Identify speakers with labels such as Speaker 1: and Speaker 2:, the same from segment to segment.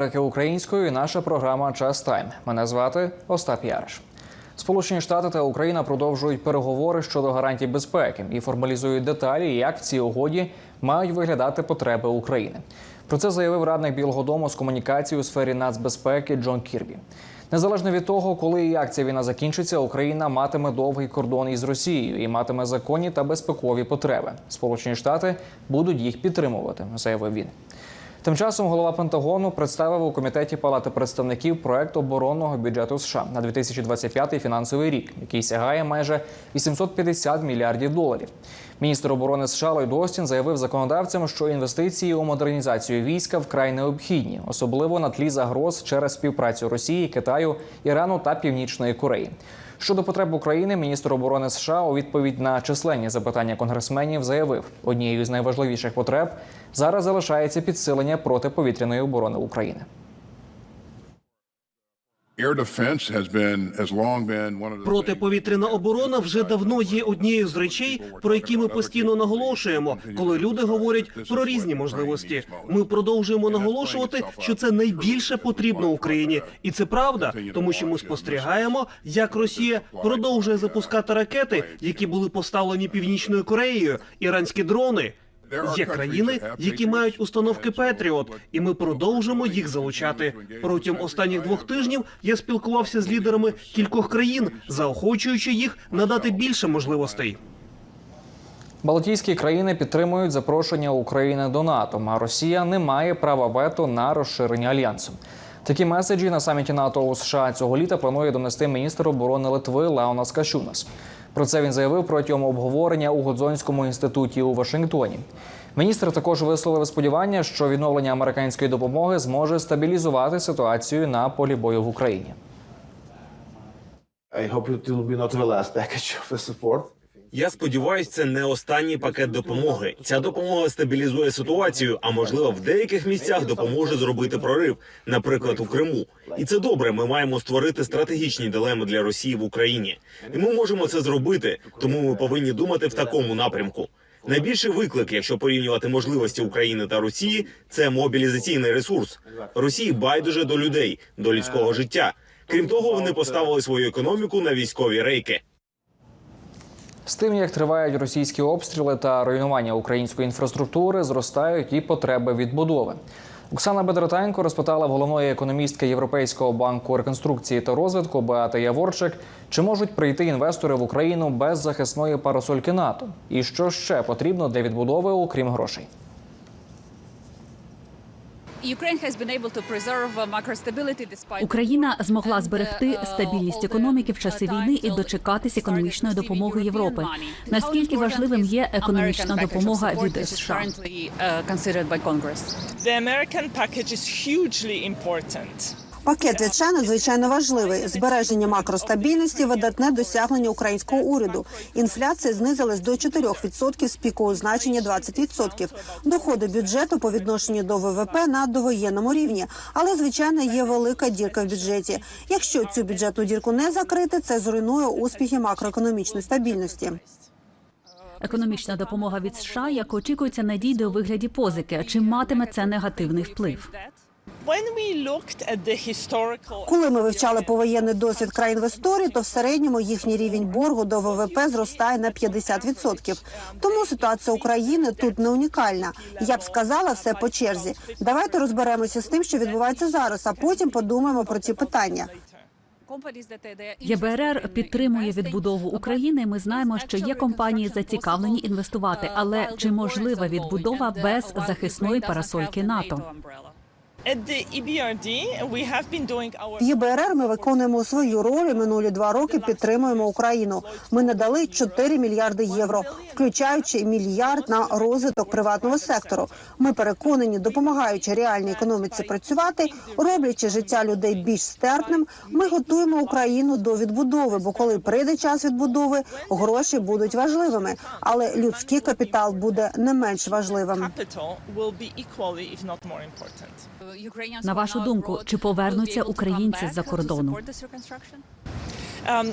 Speaker 1: Америки українською і наша програма Час Тайм. Мене звати Остап Яриш. Сполучені Штати та Україна продовжують переговори щодо гарантій безпеки і формалізують деталі, як в цій угоді мають виглядати потреби України. Про це заявив радник Білого Дому з комунікації у сфері нацбезпеки Джон Кірбі. Незалежно від того, коли і як ця війна закінчиться, Україна матиме довгий кордон із Росією і матиме законні та безпекові потреби. Сполучені Штати будуть їх підтримувати, заявив він. Тим часом голова Пентагону представив у комітеті Палати представників проект оборонного бюджету США на 2025 фінансовий рік, який сягає майже 850 мільярдів доларів. Міністр оборони США Ллойд Остін заявив законодавцям, що інвестиції у модернізацію війська вкрай необхідні, особливо на тлі загроз через співпрацю Росії, Китаю, Ірану та Північної Кореї. Щодо потреб України, міністр оборони США у відповідь на численні запитання конгресменів заявив, однією з найважливіших потреб зараз залишається підсилення протиповітряної оборони України.
Speaker 2: Протиповітряна оборона вже давно є однією з речей, про які ми постійно наголошуємо, коли люди говорять про різні можливості. Ми продовжуємо наголошувати, що це найбільше потрібно Україні, і це правда, тому що ми спостерігаємо, як Росія продовжує запускати ракети, які були поставлені північною Кореєю, іранські дрони. Є країни, які мають установки Петріот, і ми продовжимо їх залучати. Протягом останніх двох тижнів я спілкувався з лідерами кількох країн, заохочуючи їх надати більше можливостей.
Speaker 1: Балтійські країни підтримують запрошення України до НАТО, а Росія не має права вето на розширення альянсу. Такі меседжі на саміті НАТО у США цього літа планує донести міністр оборони Литви Леонас Кашунас. Про це він заявив протягом обговорення у Годзонському інституті у Вашингтоні. Міністр також висловив сподівання, що відновлення американської допомоги зможе стабілізувати ситуацію на полі бою в Україні.
Speaker 3: I hope it will be not the last package of support.
Speaker 4: Я сподіваюся, це не останній пакет допомоги. Ця допомога стабілізує ситуацію, а можливо, в деяких місцях допоможе зробити прорив, наприклад, у Криму. І це добре. Ми маємо створити стратегічні дилеми для Росії в Україні, і ми можемо це зробити. Тому ми повинні думати в такому напрямку. Найбільший виклик, якщо порівнювати можливості України та Росії, це мобілізаційний ресурс. Росії байдуже до людей, до людського життя. Крім того, вони поставили свою економіку на військові рейки.
Speaker 1: З тим, як тривають російські обстріли та руйнування української інфраструктури, зростають і потреби відбудови. Оксана Бедратенко розпитала головної економістки Європейського банку реконструкції та розвитку Беати Яворчик, чи можуть прийти інвестори в Україну без захисної парасольки НАТО, і що ще потрібно для відбудови, окрім грошей.
Speaker 5: Україна змогла зберегти стабільність економіки в часи війни і дочекатись економічної допомоги Європи. Наскільки важливим є економічна допомога від США?
Speaker 6: The American package is hugely important.
Speaker 7: Пакет від США надзвичайно важливий. Збереження макростабільності видатне досягнення українського уряду. Інфляція знизилась до 4% з пікового значення 20%. Доходи бюджету по відношенню до ВВП на довоєнному рівні. Але звичайно є велика дірка в бюджеті. Якщо цю бюджетну дірку не закрити, це зруйнує успіхи макроекономічної стабільності.
Speaker 5: Економічна допомога від США, як очікується, надійде у вигляді позики. Чи матиме це негативний вплив?
Speaker 6: When we looked at the historical
Speaker 7: Коли ми вивчали повоєнний досвід країн в історії, то в середньому їхній рівень боргу до ВВП зростає на 50%. Тому ситуація України тут не унікальна. Я б сказала все по черзі. Давайте розберемося з тим, що відбувається зараз, а потім подумаємо про ці питання.
Speaker 5: ЄБРР підтримує відбудову України. Ми знаємо, що є компанії зацікавлені інвестувати, але чи можлива відбудова без захисної парасольки НАТО?
Speaker 6: Our
Speaker 7: В ЄБРР ми виконуємо свою роль. Минулі два роки підтримуємо Україну. Ми надали 4 мільярди євро, включаючи мільярд на розвиток приватного сектору. Ми переконані, допомагаючи реальній економіці працювати, роблячи життя людей більш стерпним. Ми готуємо Україну до відбудови. Бо коли прийде час відбудови, гроші будуть важливими, але людський капітал буде не менш важливим.
Speaker 5: На вашу думку, чи повернуться українці з-за кордону?
Speaker 6: Um.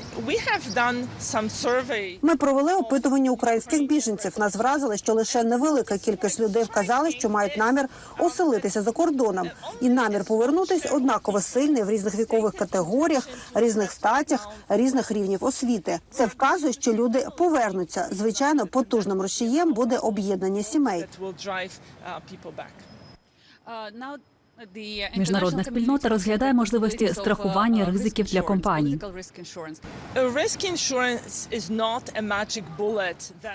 Speaker 7: Ми провели опитування українських біженців. Нас вразили, що лише невелика кількість людей вказали, що мають намір оселитися за кордоном, і намір повернутись однаково сильний в різних вікових категоріях, різних статях, різних рівнів освіти. Це вказує, що люди повернуться. Звичайно, потужним рушієм буде об'єднання сімей.
Speaker 5: Міжнародна спільнота розглядає можливості страхування ризиків для компаній.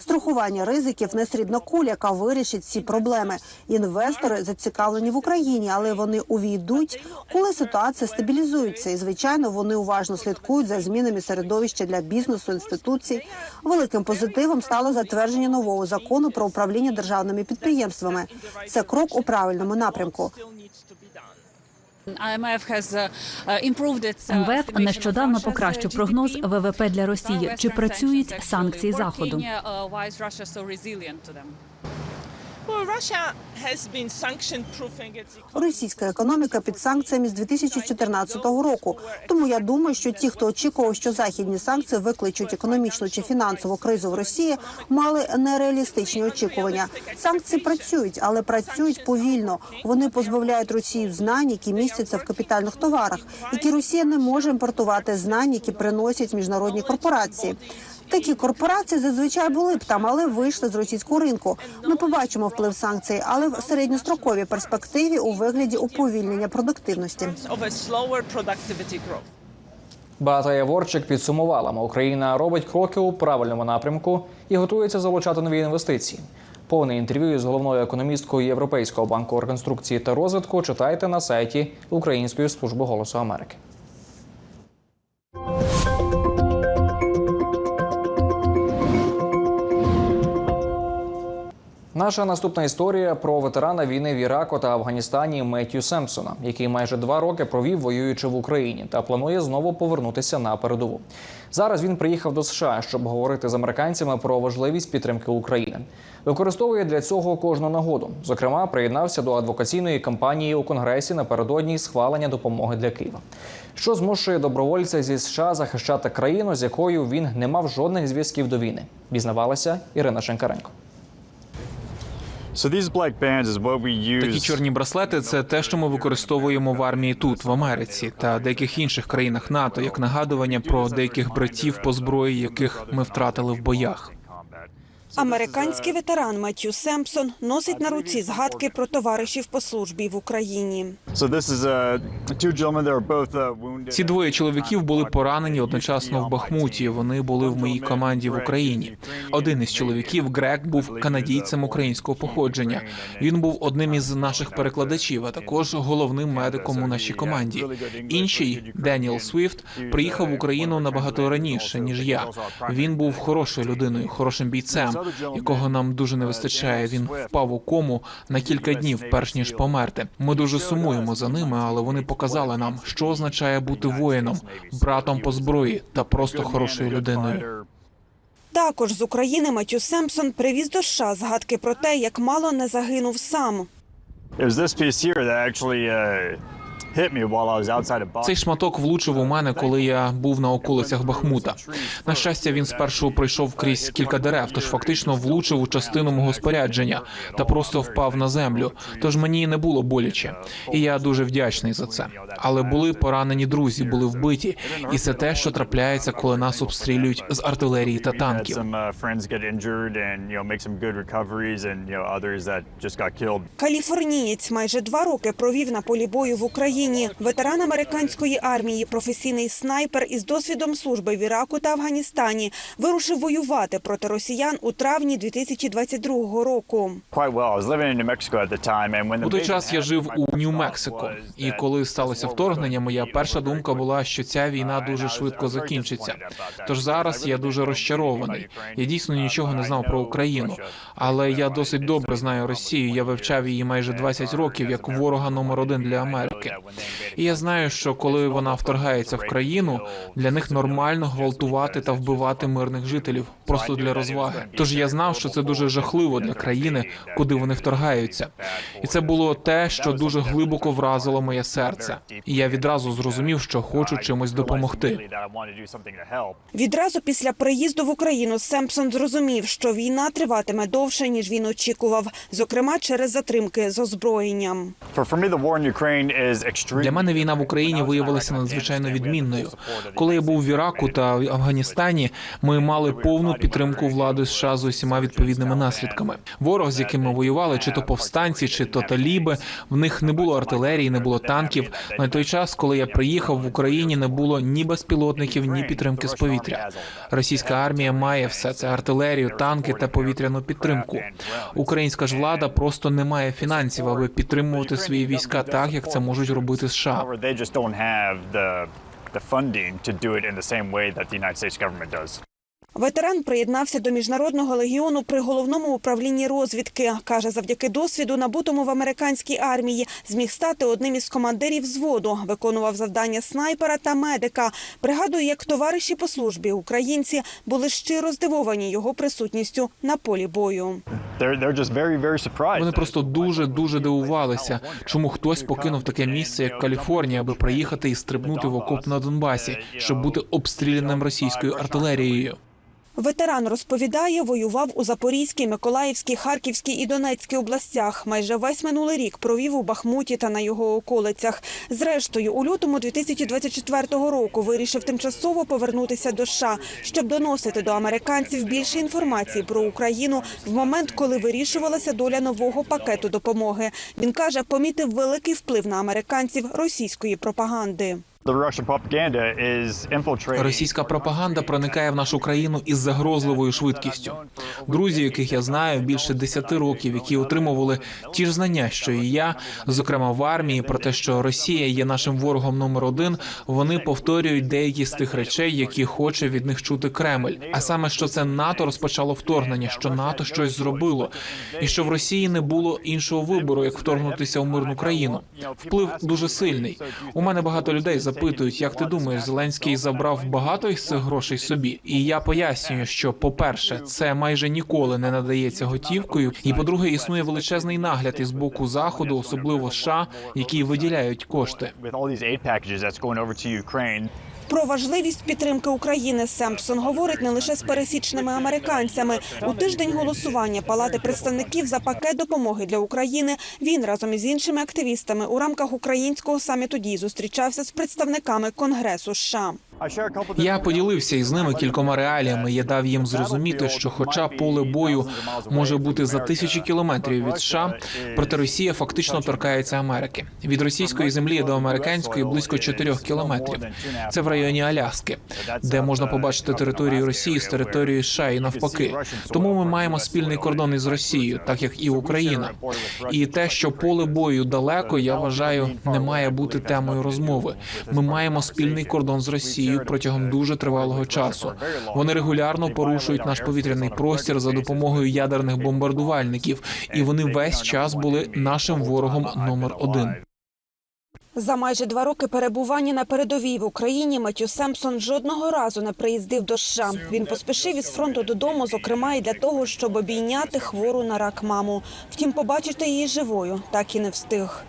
Speaker 7: Страхування ризиків не срібна куля, яка вирішить ці проблеми. Інвестори зацікавлені в Україні, але вони увійдуть, коли ситуація стабілізується. І звичайно, вони уважно слідкують за змінами середовища для бізнесу, інституцій. Великим позитивом стало затвердження нового закону про управління державними підприємствами. Це крок у правильному напрямку.
Speaker 6: Still needs to be done.
Speaker 5: МВФ нещодавно покращив прогноз ВВП для Росії. Чи працюють санкції заходу?
Speaker 7: Російська економіка під санкціями з 2014 року. Тому я думаю, що ті, хто очікував, що західні санкції викличуть економічну чи фінансову кризу в Росії, мали нереалістичні очікування. Санкції працюють, але працюють повільно. Вони позбавляють Росію знань, які містяться в капітальних товарах, які Росія не може імпортувати знань, які приносять міжнародні корпорації. Такі корпорації зазвичай були б там, але вийшли з російського ринку. Ми побачимо вплив санкцій, але в середньостроковій перспективі у вигляді уповільнення продуктивності.
Speaker 6: productivity
Speaker 1: Яворчик підсумувала, Україна робить кроки у правильному напрямку і готується залучати нові інвестиції. Повне інтерв'ю з головною економісткою Європейського банку реконструкції та розвитку читайте на сайті Української служби голосу Америки. Наша наступна історія про ветерана війни в Іраку та Афганістані Меттю Семпсона, який майже два роки провів воюючи в Україні та планує знову повернутися на передову. Зараз він приїхав до США, щоб говорити з американцями про важливість підтримки України. Використовує для цього кожну нагоду. Зокрема, приєднався до адвокаційної кампанії у конгресі напередодні схвалення допомоги для Києва. Що змушує добровольця зі США захищати країну, з якою він не мав жодних зв'язків до війни. Дізнавалася Ірина Шенкаренко.
Speaker 8: Такі чорні браслети це те, що ми використовуємо в армії тут, в Америці та деяких інших країнах НАТО, як нагадування про деяких братів по зброї, яких ми втратили в боях.
Speaker 9: Американський ветеран Меттью Семпсон носить на руці згадки про товаришів по службі в Україні.
Speaker 10: Uh, uh.
Speaker 8: Ці двоє чоловіків були поранені одночасно в Бахмуті. Вони були в моїй команді в Україні. Один із чоловіків, Грек, був канадійцем українського походження. Він був одним із наших перекладачів, а також головним медиком у нашій команді. Інший Деніел Свіфт приїхав в Україну набагато раніше ніж я. Він був хорошою людиною, хорошим бійцем, якого нам дуже не вистачає. Він впав у кому на кілька днів, перш ніж померти. Ми дуже сумуємо за ними, але вони показали нам, що означає бути воїном, братом по зброї та просто хорошою людиною.
Speaker 9: Також з України Меттью Семпсон привіз до США згадки про те, як мало не загинув сам.
Speaker 10: It was this piece here that actually uh, hit me while I was outside of
Speaker 8: Цей шматок влучив у мене, коли я був на околицях Бахмута. На щастя, він спершу пройшов крізь кілька дерев, тож фактично влучив у частину мого спорядження та просто впав на землю. Тож мені не було боляче, і я дуже вдячний за це. Але були поранені друзі, були вбиті, і це те, що трапляється, коли нас обстрілюють з артилерії та танків.
Speaker 10: uh.
Speaker 9: Каліфорнієць майже два роки провів на полі бою в Україні. Ветеран американської армії, професійний снайпер із досвідом служби в Іраку та Афганістані вирушив воювати проти росіян у травні 2022 року.
Speaker 8: У той час я жив у Нью-Мексико, і коли сталося вторгнення, моя перша думка була, що ця війна
Speaker 10: Uh,
Speaker 8: дуже
Speaker 10: I was-
Speaker 8: швидко закінчиться. Тож зараз я дуже розчарований. Я дійсно нічого не знав про Україну, але я досить добре знаю Росію. Я вивчав її майже
Speaker 10: years.
Speaker 8: 20 років як ворога номер один для Америки. І я знаю, що коли вона вторгається в країну, для них нормально гвалтувати та вбивати мирних жителів просто для розваги. Тож я знав, що це дуже жахливо для країни, куди вони вторгаються. І це було те, що дуже глибоко вразило моє серце. І я відразу зрозумів, що хочу чимось допомогти.
Speaker 9: Відразу після приїзду в Україну Семпсон зрозумів, що війна триватиме довше, ніж він очікував, зокрема через затримки з озброєнням.
Speaker 8: Для мене війна в Україні виявилася надзвичайно відмінною. Коли я був в Іраку та в Афганістані, ми мали повну підтримку влади США з усіма відповідними наслідками. Ворог, з яким ми воювали, чи то повстанці, чи то таліби, в них не було артилерії, не було танків. На той час, коли я приїхав в Україні, не було ні безпілотників, ні підтримки з повітря. Російська армія має все це артилерію, танки та повітряну підтримку. Українська ж влада просто не має фінансів, аби підтримувати свої війська так, як це можуть робити США.
Speaker 9: Ветеран приєднався до міжнародного легіону при головному управлінні розвідки. каже, завдяки досвіду, набутому в американській армії, зміг стати одним із командирів взводу, виконував завдання снайпера та медика. Пригадує, як товариші по службі українці були щиро здивовані його присутністю на полі бою.
Speaker 8: Вони просто дуже дуже дивувалися, чому хтось покинув таке місце, як Каліфорнія, аби приїхати і стрибнути в окоп на Донбасі, щоб бути обстріляним російською артилерією.
Speaker 9: Ветеран розповідає, воював у Запорізькій, Миколаївській, Харківській і Донецькій областях. Майже весь минулий рік провів у Бахмуті та на його околицях. Зрештою, у лютому 2024 року вирішив тимчасово повернутися до США, щоб доносити до американців більше інформації про Україну в момент, коли вирішувалася доля нового пакету допомоги. Він каже, помітив великий вплив на американців російської пропаганди.
Speaker 8: Російська пропаганда проникає в нашу країну із загрозливою швидкістю. Друзі, яких я знаю більше 10 років, які отримували ті ж знання, що і я, зокрема в армії, про те, що Росія є нашим ворогом номер один. Вони повторюють деякі з тих речей, які хоче від них чути Кремль. А саме, що це НАТО розпочало вторгнення, що НАТО щось зробило, і що в Росії не було іншого вибору, як вторгнутися в мирну країну. Вплив дуже сильний. У мене багато людей запитують, як ти думаєш, Зеленський забрав багато із цих грошей собі. І я пояснюю, що по-перше, це майже ніколи не надається готівкою. І по-друге, існує величезний нагляд із боку заходу, особливо США, які виділяють кошти.
Speaker 9: Про важливість підтримки України Семпсон говорить не лише з пересічними американцями. У тиждень голосування Палати представників за пакет допомоги для України він разом із іншими активістами у рамках українського саміту дій зустрічався з представниками Конгресу США.
Speaker 8: Я поділився із ними кількома реаліями. Я дав їм зрозуміти, що, хоча поле бою може бути за тисячі кілометрів від США, проте Росія фактично торкається Америки. Від російської землі до американської близько 4 кілометрів. Це в районі Аляски, де можна побачити територію Росії з територією США і навпаки. Тому ми маємо спільний кордон із Росією, так як і Україна. І те, що поле бою далеко, я вважаю, не має бути темою розмови. Ми маємо спільний кордон з Росією протягом дуже тривалого часу. Вони регулярно порушують наш повітряний простір за допомогою ядерних бомбардувальників, і вони весь час були нашим ворогом номер один.
Speaker 9: За майже два роки перебування на передовій в Україні Меттю Семпсон жодного разу не приїздив до США. Він поспішив із фронту додому, зокрема і для того, щоб обійняти хвору на рак маму. Втім, побачити її живою так і не встиг.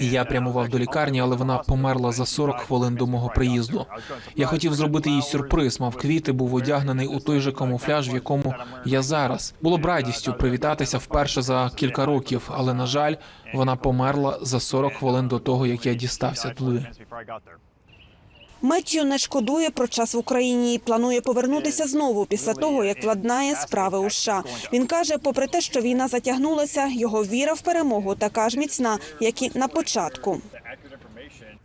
Speaker 8: І Я прямував до лікарні, але вона померла за 40 хвилин до мого приїзду. Я хотів зробити їй сюрприз, мав квіти, був одягнений у той же камуфляж, в якому я зараз. Було б радістю привітатися вперше за кілька років, але на жаль, вона померла за 40 хвилин до того, як я дістався туди.
Speaker 9: Меттю не шкодує про час в Україні і планує повернутися знову після того, як владнає справи у США. Він каже, попри те, що війна затягнулася, його віра в перемогу така ж міцна, як і на початку.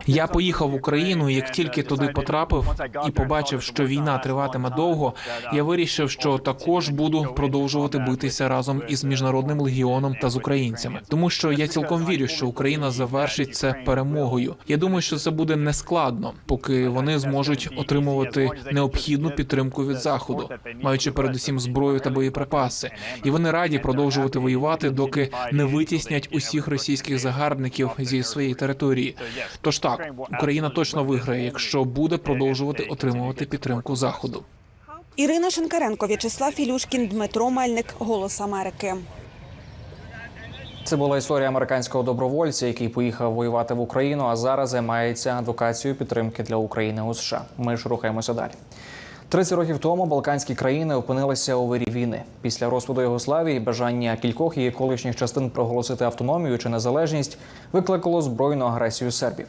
Speaker 8: Я поїхав в Україну. Як тільки туди потрапив і побачив, що війна триватиме довго, я вирішив, що також буду продовжувати битися разом із міжнародним легіоном та з українцями, тому що я цілком вірю, що Україна завершить це перемогою. Я думаю, що це буде нескладно, поки вони зможуть отримувати необхідну підтримку від заходу, маючи передусім зброю та боєприпаси, і вони раді продовжувати воювати, доки не витіснять усіх російських загарбників зі своєї території. Тож так, Україна точно виграє, якщо буде продовжувати отримувати підтримку заходу.
Speaker 9: Ірина Шинкаренко, В'ячеслав Філюшкін, Дмитро Мельник, Голос Америки.
Speaker 1: Це була історія американського добровольця, який поїхав воювати в Україну, а зараз займається адвокацією підтримки для України у США. Ми ж рухаємося далі. 30 років тому балканські країни опинилися у вирі війни. Після розпаду Югославії бажання кількох її колишніх частин проголосити автономію чи незалежність викликало збройну агресію сербів.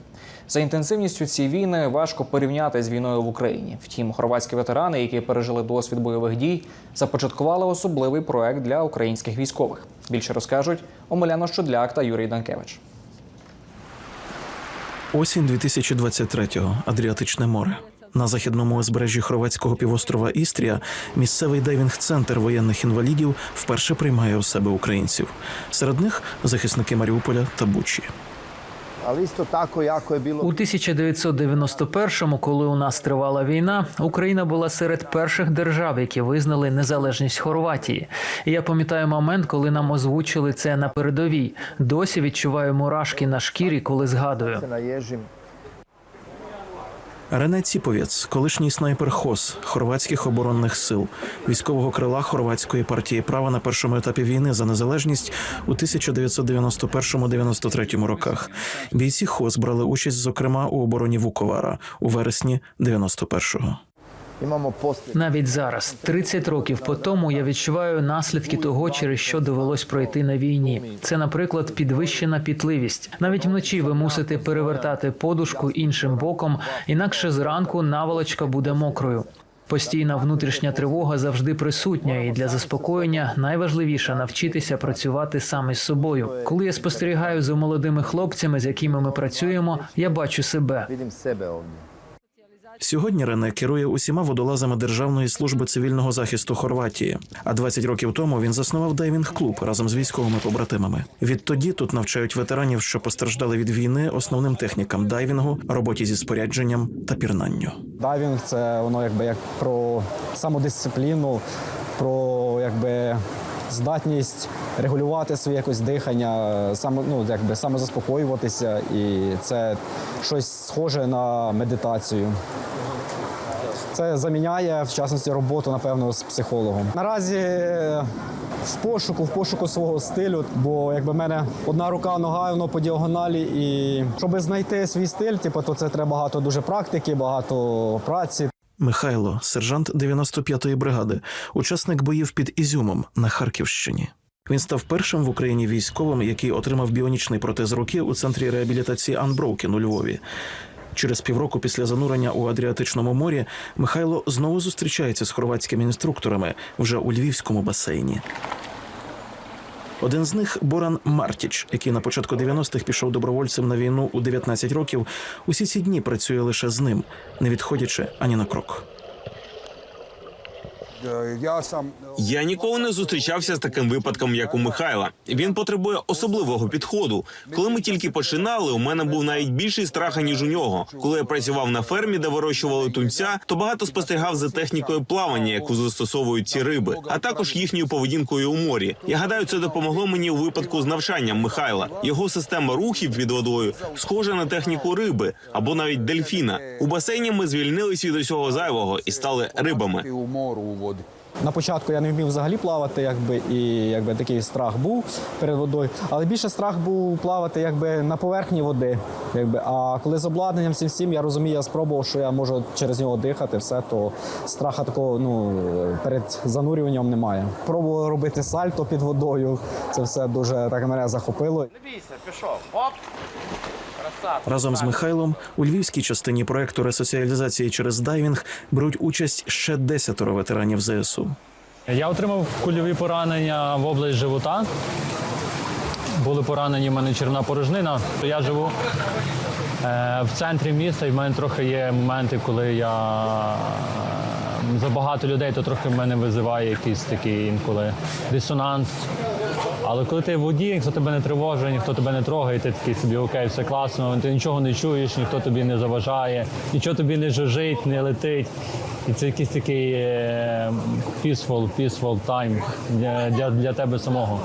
Speaker 1: За інтенсивністю ці війни важко порівняти з війною в Україні. Втім, хорватські ветерани, які пережили досвід бойових дій, започаткували особливий проект для українських військових. Більше розкажуть Омеляно Щодляк та Юрій Данкевич.
Speaker 11: Осінь 2023-го. Адріатичне море. На західному узбережжі хорватського півострова Істрія місцевий дайвінг-центр воєнних інвалідів вперше приймає у себе українців. Серед них захисники Маріуполя та Бучі.
Speaker 12: У 1991-му, коли у нас тривала війна, Україна була серед перших держав, які визнали незалежність Хорватії. І я пам'ятаю момент, коли нам озвучили це на передовій. Досі відчуваю мурашки на шкірі, коли згадую.
Speaker 11: Рене Ціповець, колишній снайпер ХОС хорватських оборонних сил, військового крила хорватської партії права на першому етапі війни за незалежність у 1991-93 роках. Бійці ХОС брали участь, зокрема, у обороні Вуковара у вересні 91-го.
Speaker 12: Навіть зараз, 30 років по тому, я відчуваю наслідки того, через що довелось пройти на війні. Це, наприклад, підвищена пітливість. Навіть вночі ви мусите перевертати подушку іншим боком, інакше зранку наволочка буде мокрою. Постійна внутрішня тривога завжди присутня, і для заспокоєння найважливіше навчитися працювати сам із собою. Коли я спостерігаю за молодими хлопцями, з якими ми працюємо, я бачу себе.
Speaker 11: Сьогодні Рене керує усіма водолазами Державної служби цивільного захисту Хорватії. А 20 років тому він заснував дайвінг-клуб разом з військовими побратимами. Відтоді тут навчають ветеранів, що постраждали від війни, основним технікам дайвінгу, роботі зі спорядженням та пірнанню.
Speaker 13: Дайвінг це воно якби як про самодисципліну, про якби здатність регулювати своє якось дихання, саме ну якби самозаспокоюватися, і це щось схоже на медитацію. Це заміняє в частності роботу, напевно, з психологом. Наразі е, в пошуку, в пошуку свого стилю, бо якби в мене одна рука, нога, воно по діагоналі. І щоб знайти свій стиль, типу, то це треба багато дуже практики, багато праці.
Speaker 11: Михайло, сержант 95-ї бригади, учасник боїв під Ізюмом на Харківщині. Він став першим в Україні військовим, який отримав біонічний протез руки у центрі реабілітації Анброукін у Львові. Через півроку після занурення у Адріатичному морі Михайло знову зустрічається з хорватськими інструкторами вже у львівському басейні. Один з них Боран Мартіч, який на початку 90-х пішов добровольцем на війну у 19 років. Усі ці дні працює лише з ним, не відходячи ані на крок.
Speaker 4: Я ніколи не зустрічався з таким випадком, як у Михайла. Він потребує особливого підходу. Коли ми тільки починали, у мене був навіть більший страх ніж у нього. Коли я працював на фермі, де вирощували тунця, то багато спостерігав за технікою плавання, яку застосовують ці риби, а також їхньою поведінкою у морі. Я гадаю, це допомогло мені у випадку з навчанням Михайла. Його система рухів під водою схожа на техніку риби або навіть дельфіна. У басейні ми звільнились від усього зайвого і стали рибами.
Speaker 13: На початку я не вмів взагалі плавати, якби і якби такий страх був перед водою. Але більше страх був плавати якби на поверхні води. Якби. А коли з обладнанням всім всім, я розумію, я спробував, що я можу через нього дихати, все, то страха такого ну, перед занурюванням немає. Пробував робити сальто під водою. Це все дуже так мене захопило.
Speaker 11: Разом з Михайлом у львівській частині проекту ресоціалізації через дайвінг беруть участь ще десятеро ветеранів ЗСУ.
Speaker 14: Я отримав кульові поранення в область живота. Були поранені в мене червна порожнина. Я живу Е, В центрі міста і в мене трохи є моменти, коли я е, забагато людей, то трохи в мене визиває якийсь такий інколи дисонанс. Але коли ти в воді, ніхто тебе не тривожить, ніхто тебе не трогає, ти такий собі окей, все класно, ти нічого не чуєш, ніхто тобі не заважає, нічого тобі не жужить, не летить. І це якийсь такий е, peaceful, peaceful time для, для, для тебе самого.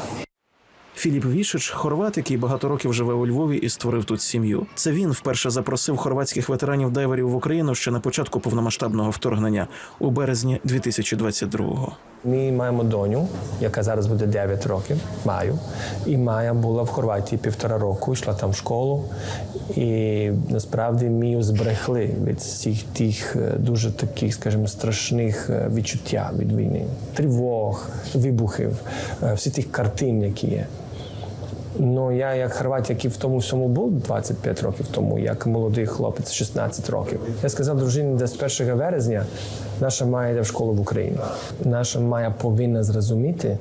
Speaker 11: Філіп Вішич, хорват, який багато років живе у Львові і створив тут сім'ю. Це він вперше запросив хорватських ветеранів дайверів в Україну ще на початку повномасштабного вторгнення у березні 2022-го.
Speaker 15: Ми маємо доню, яка зараз буде 9 років, маю. І Майя була в Хорватії півтора року, йшла там в школу. І насправді ми зберегли від всіх тих е, дуже таких, скажімо, страшних е, відчуття від війни, тривог, вибухів, е, всі тих картин, які є. Ну, я як хорват, який в тому всьому був 25 років тому, як молодий хлопець, 16 років. Я сказав дружині, десь 1 березня наша Майя йде в школу в Україну. Наша Майя повинна зрозуміти,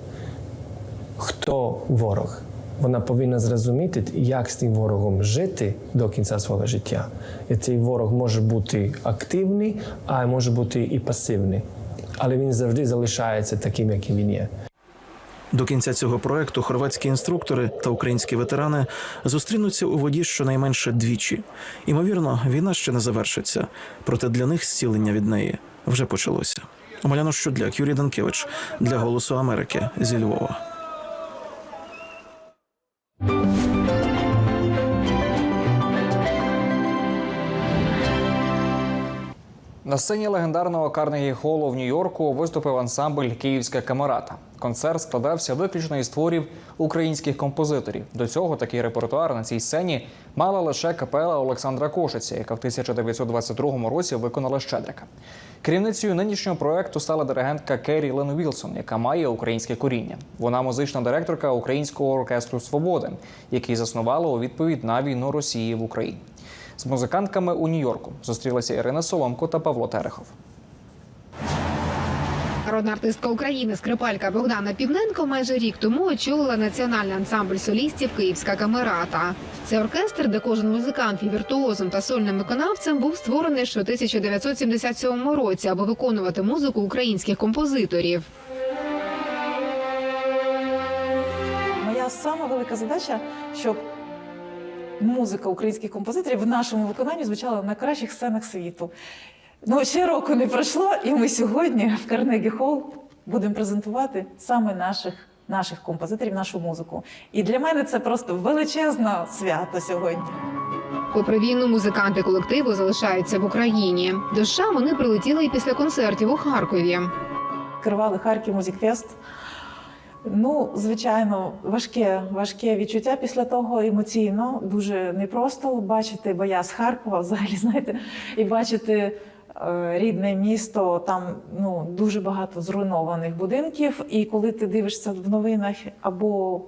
Speaker 15: хто ворог. Вона повинна зрозуміти, як з тим ворогом жити до кінця свого життя. І цей ворог може бути активний, а може бути і пасивний. Але він завжди залишається таким, яким він є.
Speaker 11: До кінця цього проекту хорватські інструктори та українські ветерани зустрінуться у воді щонайменше двічі. Імовірно, війна ще не завершиться, проте для них зцілення від неї вже почалося. Омеляно Щудляк, Юрій Данкевич для Голосу Америки зі Львова.
Speaker 1: На сцені легендарного Карнегі Холу в Нью-Йорку виступив ансамбль Київська камерата. Концерт складався виключно із творів українських композиторів. До цього такий репертуар на цій сцені мала лише капела Олександра Кошиця, яка в 1922 році виконала Щедрика. Керівницею нинішнього проекту стала диригентка Керрі Лен Вілсон, яка має українське коріння. Вона музична директорка Українського оркестру Свободи, який заснувала у відповідь на війну Росії в Україні. З музикантками у Нью-Йорку зустрілися Ірина Соломко та Павло Терехов.
Speaker 16: Народна артистка України, скрипалька Богдана Півненко майже рік тому очолила національний ансамбль солістів Київська камерата. Це оркестр, де кожен музикант і віртуозом та сольним виконавцем був створений ще у 1977 році, аби виконувати музику українських композиторів.
Speaker 17: Моя сама велика задача, щоб музика українських композиторів в нашому виконанні звучала на кращих сценах світу. Ну, ще року не пройшло, і ми сьогодні в Карнегі Холл будемо презентувати саме наших, наших композиторів, нашу музику. І для мене це просто величезне свято сьогодні.
Speaker 16: Попри війну, музиканти колективу залишаються в Україні. До США вони прилетіли і після концертів у Харкові.
Speaker 17: Керували Харків Музікфест. Ну, звичайно, важке, важке відчуття після того емоційно, дуже непросто бачити, бо я з Харкова, взагалі, знаєте, і бачити рідне місто, там ну, дуже багато зруйнованих будинків. І коли ти дивишся в новинах або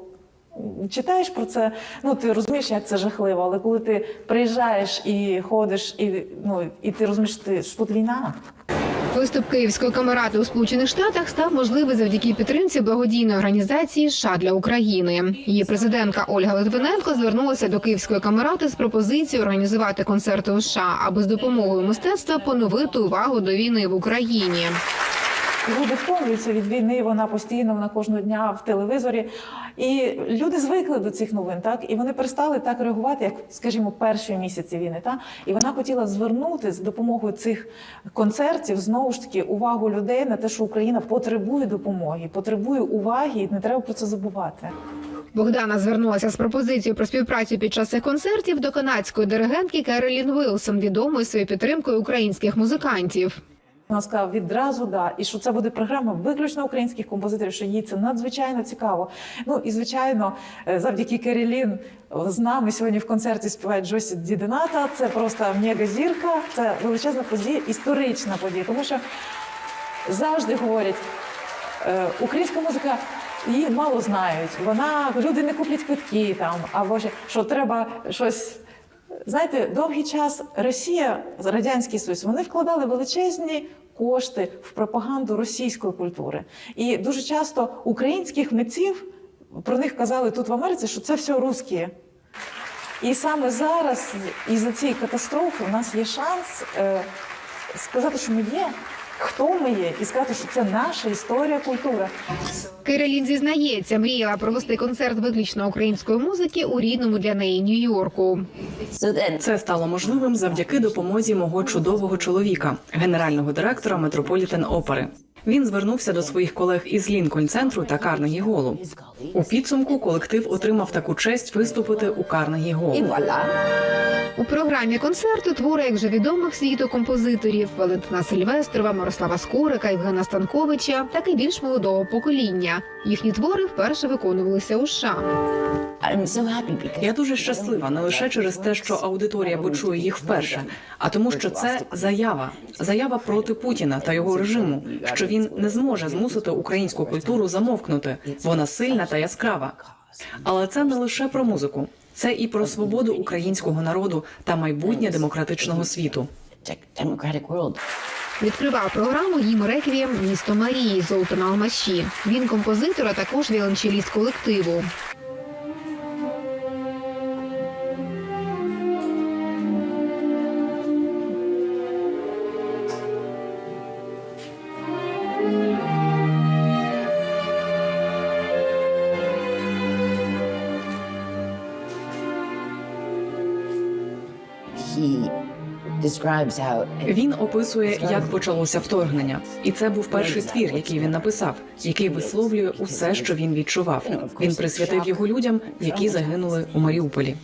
Speaker 17: читаєш про це, ну ти розумієш, як це жахливо. Але коли ти приїжджаєш і ходиш, і, ну, і ти розумієш, ти, що тут війна.
Speaker 16: Виступ Київської камерати у Сполучених Штатах став можливий завдяки підтримці благодійної організації США для України. Її президентка Ольга Литвиненко звернулася до Київської камерати з пропозицією організувати концерти у США, аби з допомогою мистецтва поновити увагу до війни в Україні.
Speaker 17: Люди втомлюються від війни, вона постійно, вона кожного дня в телевізорі. І люди звикли до цих новин, так і вони перестали так реагувати, як, скажімо, перші місяці війни. Так? І вона хотіла звернути з допомогою цих концертів знову ж таки увагу людей на те, що Україна потребує допомоги, потребує уваги, і не треба про це забувати.
Speaker 16: Богдана звернулася з пропозицією про співпрацю під час цих концертів до канадської диригентки Керолін Вилсон, відомої своєю підтримкою українських музикантів.
Speaker 17: Вона сказала відразу да, і що це буде програма виключно українських композиторів, що їй це надзвичайно цікаво. Ну і звичайно, е, завдяки Керелін з нами сьогодні в концерті співає Джосі Дідената. Це просто мегазірка, це величезна подія, історична подія, тому що завжди говорять, е, українська музика. Її мало знають. Вона люди не куплять квитки там, або ж, що треба щось. Знаєте, довгий час Росія, Радянський Союз, вони вкладали величезні кошти в пропаганду російської культури. І дуже часто українських митців про них казали тут в Америці, що це все русські. І саме зараз, із-за цієї катастрофи, у нас є шанс е, сказати, що ми є, хто ми є, і сказати, що це наша історія, культура.
Speaker 16: Кирилін зізнається, мріяла провести концерт виключно української музики у рідному для неї Нью-Йорку.
Speaker 18: Це стало можливим завдяки допомозі мого чудового чоловіка, генерального директора Метрополітен Опери. Він звернувся до своїх колег із Лінкольн центру та Карнегі Голу. У підсумку колектив отримав таку честь виступити у Карнегі Голу.
Speaker 16: У програмі концерту твори як вже відомих світу композиторів Валентина Сильвестрова, Мирослава Скорика, Євгена Станковича, так і більш молодого покоління. Їхні твори вперше виконувалися у США.
Speaker 18: Я дуже щаслива не лише через те, що аудиторія почує їх вперше, а тому, що це заява, заява проти Путіна та його режиму, що він не зможе змусити українську культуру замовкнути. Вона сильна та яскрава. Але це не лише про музику, це і про свободу українського народу та майбутнє демократичного світу.
Speaker 16: Відкривав програму їм реквієм місто Марії Золтана Алмаші. Він композитор, а також віолончеліст колективу.
Speaker 18: Він описує, як почалося вторгнення, і це був перший твір, який він написав, який висловлює усе, що він відчував. Він присвятив його людям, які загинули у Маріуполі.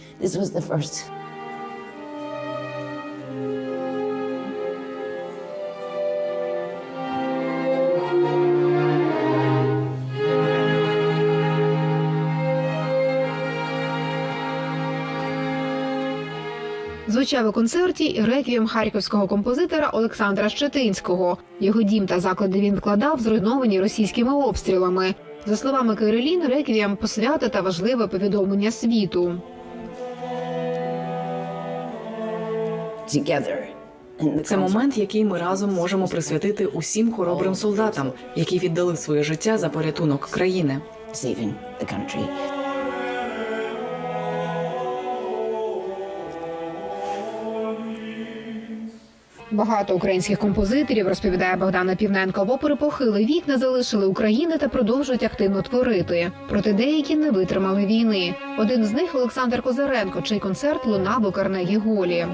Speaker 16: Звучав у концерті і реквієм харківського композитора Олександра Щетинського. Його дім та заклади він вкладав, зруйновані російськими обстрілами. За словами Кирилін, реквієм посвята та важливе повідомлення світу.
Speaker 18: Це момент, який ми разом можемо присвятити усім хоробрим солдатам, які віддали своє життя за порятунок країни.
Speaker 16: Багато українських композиторів, розповідає Богдана Півненко, в опери похили вік не залишили України та продовжують активно творити. Проте деякі не витримали війни. Один з них Олександр Козаренко, чий концерт лунав у Карнегі Голі.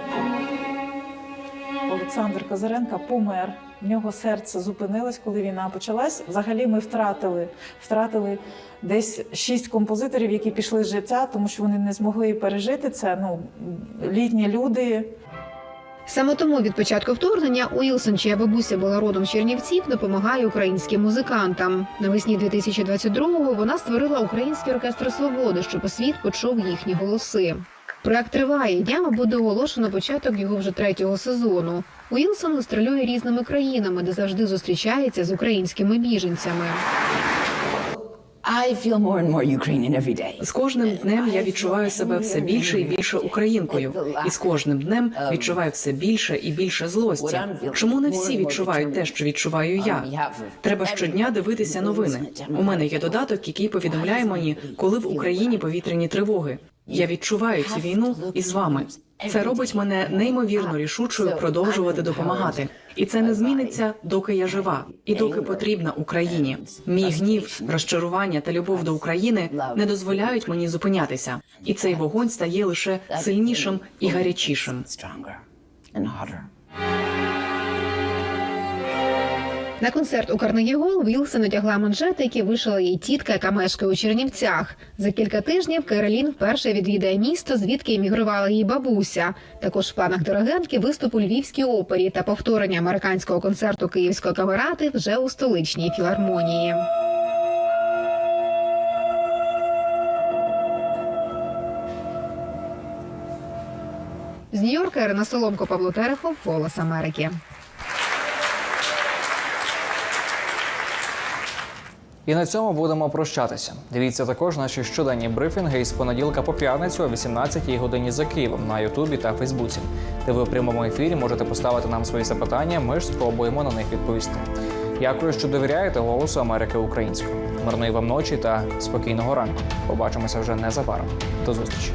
Speaker 17: Олександр Козаренко помер. В нього серце зупинилось, коли війна почалась. Взагалі, ми втратили втратили десь шість композиторів, які пішли з життя, тому що вони не змогли пережити це. Ну літні люди.
Speaker 16: Саме тому від початку вторгнення Уілсон, чия бабуся була родом з Чернівців, допомагає українським музикантам. Навесні 2022-го вона створила український оркестр свободи, щоб світ почув їхні голоси. Проект триває днями буде оголошено початок його вже третього сезону. Уілсон гастролює різними країнами, де завжди зустрічається з українськими біженцями.
Speaker 18: З кожним днем я відчуваю себе все більше і більше українкою, і з кожним днем відчуваю все більше і більше злості. Чому не всі відчувають те, що відчуваю я? Треба щодня дивитися новини. У мене є додаток, який повідомляє мені, коли в Україні повітряні тривоги. Я відчуваю цю війну із вами. Це робить мене неймовірно рішучою продовжувати допомагати. І це не зміниться, доки я жива, і доки потрібна Україні. Мій гнів, розчарування та любов до України не дозволяють мені зупинятися, і цей вогонь стає лише сильнішим і гарячішим.
Speaker 16: На концерт у Карнегі Гол Вілсон одягла манжети, які вишила її тітка, яка мешкає у Чернівцях. За кілька тижнів Керолін вперше відвідає місто, звідки емігрувала її бабуся. Також в планах диригентки виступ у Львівській опері та повторення американського концерту Київської камерати вже у столичній філармонії. З Нью-Йорка Ірина Соломко, Павло Терехов, Голос Америки.
Speaker 1: І на цьому будемо прощатися. Дивіться також наші щоденні брифінги із понеділка по п'ятницю о 18-й годині за Києвом на Ютубі та Фейсбуці, де ви в прямому ефірі можете поставити нам свої запитання. Ми ж спробуємо на них відповісти. Дякую, що довіряєте голосу Америки українською. Мирної вам ночі та спокійного ранку. Побачимося вже незабаром. До зустрічі.